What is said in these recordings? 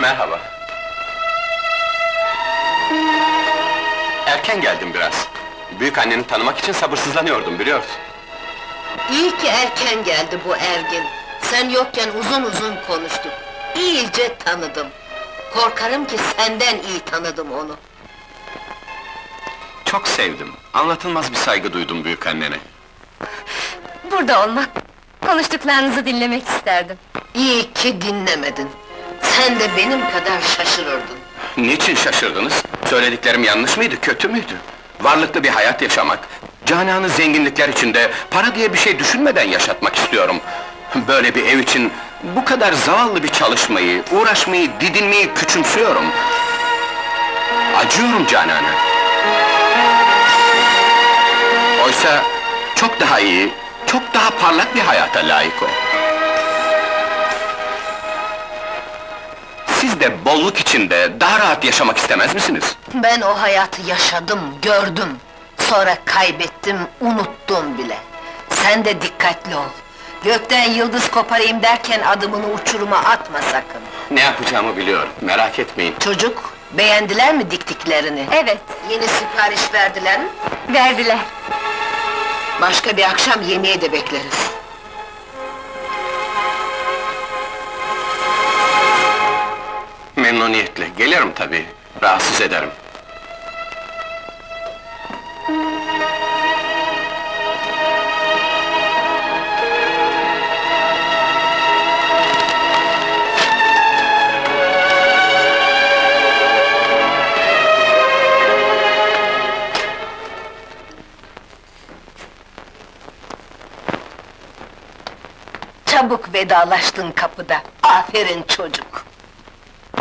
Merhaba. Erken geldim biraz. Büyük anneni tanımak için sabırsızlanıyordum biliyorsun. İyi ki erken geldi bu Ergin. Sen yokken uzun uzun konuştuk. İyice tanıdım. Korkarım ki senden iyi tanıdım onu. Çok sevdim. Anlatılmaz bir saygı duydum büyük annene. Burada olmak, konuştuklarınızı dinlemek isterdim. İyi ki dinlemedin. Sen de benim kadar şaşırırdın. Niçin şaşırdınız? Söylediklerim yanlış mıydı, kötü müydü? Varlıklı bir hayat yaşamak, cananı zenginlikler içinde, para diye bir şey düşünmeden yaşatmak istiyorum. Böyle bir ev için bu kadar zavallı bir çalışmayı, uğraşmayı, didinmeyi küçümsüyorum. Acıyorum Canan'a. Oysa çok daha iyi, çok daha parlak bir hayata layık o. Siz de bolluk içinde daha rahat yaşamak istemez misiniz? Ben o hayatı yaşadım, gördüm. Sonra kaybettim, unuttum bile. Sen de dikkatli ol. Gökten yıldız koparayım derken adımını uçuruma atma sakın. Ne yapacağımı biliyorum, merak etmeyin. Çocuk, beğendiler mi diktiklerini? Evet, Yeni sipariş verdiler mi? verdiler. Başka bir akşam yemeğe de bekleriz. Memnuniyetle, gelirim tabii. Rahatsız ederim. Çabuk vedalaştın kapıda. Aferin çocuk.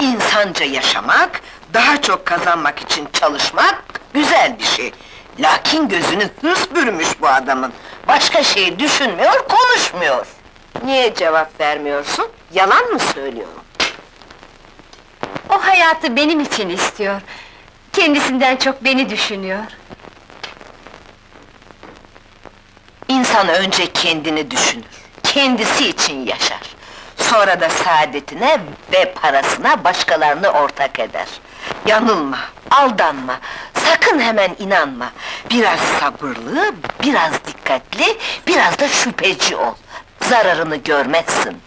İnsanca yaşamak, daha çok kazanmak için çalışmak güzel bir şey. Lakin gözünü hırs bürümüş bu adamın. Başka şey düşünmüyor, konuşmuyor. Niye cevap vermiyorsun? Yalan mı söylüyorum? O hayatı benim için istiyor. Kendisinden çok beni düşünüyor. İnsan önce kendini düşünür, kendisi için yaşar. Sonra da saadetine ve parasına başkalarını ortak eder. Yanılma, aldanma, sakın hemen inanma. Biraz sabırlı, biraz dikkatli, biraz da şüpheci ol. Zararını görmezsin.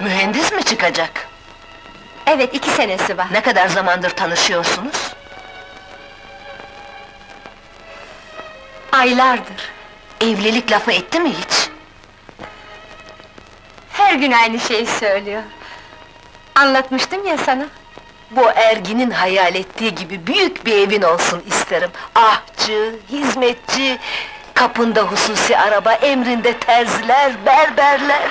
Mühendis mi çıkacak? Evet, iki senesi var. Ne kadar zamandır tanışıyorsunuz? Aylardır. Evlilik lafı etti mi hiç? Her gün aynı şeyi söylüyor. Anlatmıştım ya sana. Bu Ergin'in hayal ettiği gibi büyük bir evin olsun isterim. Ahçı, hizmetçi, kapında hususi araba, emrinde terziler, berberler.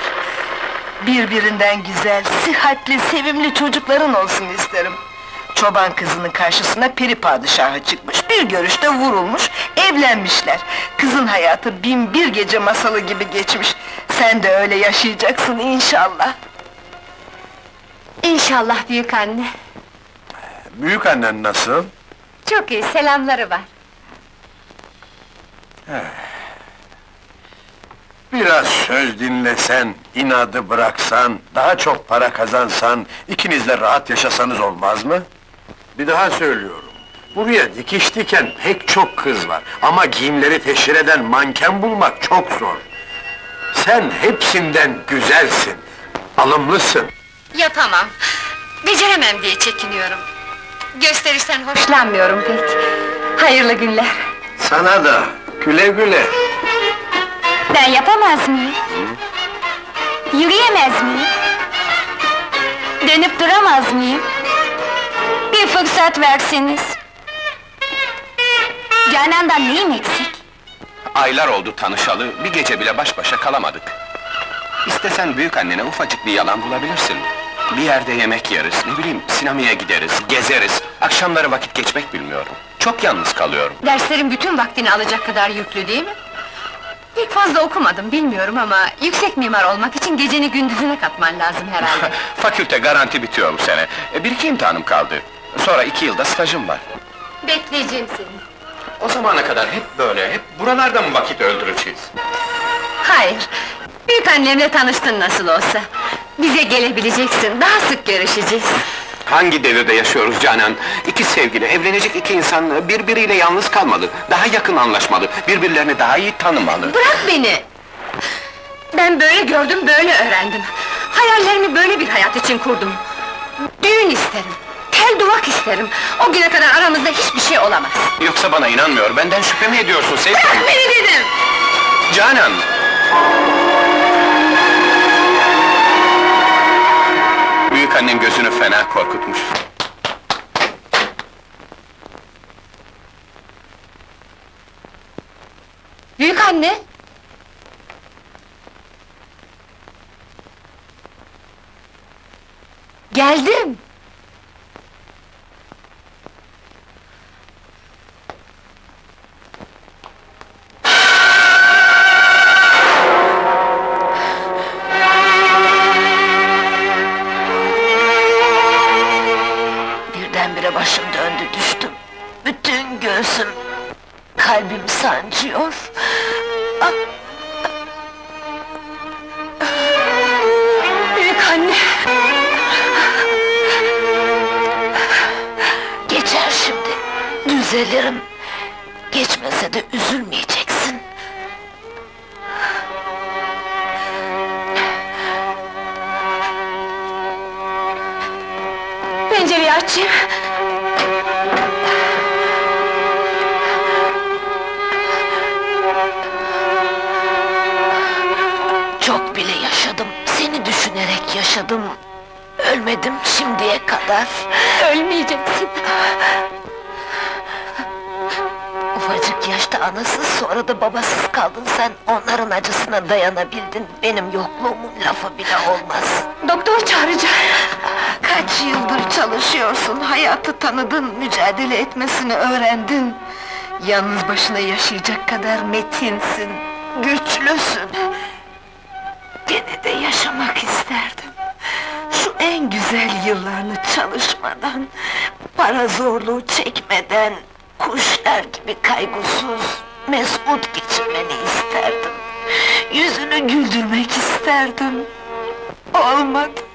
Birbirinden güzel, sıhhatli, sevimli çocukların olsun isterim. Çoban kızının karşısına peri padişahı çıkmış, bir görüşte vurulmuş, evlenmişler. Kızın hayatı bin bir gece masalı gibi geçmiş. Sen de öyle yaşayacaksın inşallah. İnşallah büyük anne. Büyük annen nasıl? Çok iyi, selamları var. Biraz söz dinlesen, inadı bıraksan, daha çok para kazansan, ikiniz de rahat yaşasanız olmaz mı? Bir daha söylüyorum. Buraya dikiş diken pek çok kız var. Ama giyimleri teşhir eden manken bulmak çok zor. Sen hepsinden güzelsin, alımlısın. Yapamam. Beceremem diye çekiniyorum. Gösterişten hoşlanmıyorum pek. Hayırlı günler. Sana da, güle güle. Ben yapamaz mıyım? Yürüyemez miyim? Dönüp duramaz mıyım? Bir fırsat versiniz. Canan'dan neyim eksik? Aylar oldu tanışalı, bir gece bile baş başa kalamadık. İstesen büyük annene ufacık bir yalan bulabilirsin. Bir yerde yemek yeriz, ne bileyim, sinemaya gideriz, gezeriz. Akşamları vakit geçmek bilmiyorum. Çok yalnız kalıyorum. Derslerin bütün vaktini alacak kadar yüklü değil mi? Pek fazla okumadım, bilmiyorum ama... ...yüksek mimar olmak için geceni gündüzüne katman lazım herhalde. Fakülte garanti bitiyor bu sene. E, Bir iki imtihanım kaldı. Sonra iki yılda stajım var. Bekleyeceğim seni. O zamana kadar hep böyle, hep buralarda mı vakit öldüreceğiz? Hayır, büyük annemle tanıştın nasıl olsa. Bize gelebileceksin, daha sık görüşeceğiz. Hangi devirde yaşıyoruz Canan? İki sevgili, evlenecek iki insan birbiriyle yalnız kalmalı, daha yakın anlaşmalı, birbirlerini daha iyi tanımalı. Bırak beni! Ben böyle gördüm, böyle öğrendim. Hayallerimi böyle bir hayat için kurdum. Düğün isterim, tel duvak isterim. O güne kadar aramızda hiçbir şey olamaz. Yoksa bana inanmıyor, benden şüphe mi ediyorsun sevgilim? Bırak beni dedim! Canan! Büyük annem gözünü fena korkutmuş. Büyük anne! Geldim! Düzelirim. Geçmese de üzülmeyeceksin. Pencereyi açayım. Çok bile yaşadım, seni düşünerek yaşadım. Ölmedim şimdiye kadar. Ölmeyeceksin. Yaşta anasız sonra da babasız kaldın sen. Onların acısına dayanabildin. Benim yokluğumun lafı bile olmaz. Doktor çağıracağım. Kaç yıldır çalışıyorsun, hayatı tanıdın, mücadele etmesini öğrendin. Yalnız başına yaşayacak kadar metinsin, güçlüsün. Gene de yaşamak isterdim. Şu en güzel yıllarını çalışmadan, para zorluğu çekmeden, kuşlar gibi kaygısız, mesut geçirmeni isterdim. Yüzünü güldürmek isterdim. Olmadı.